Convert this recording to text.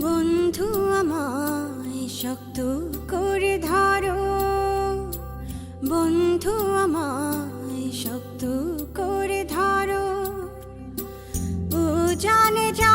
বন্ধু আমায় শক্ত করে ধরো। বন্ধু আমায় শক্ত করে ধরো। ও জানে যা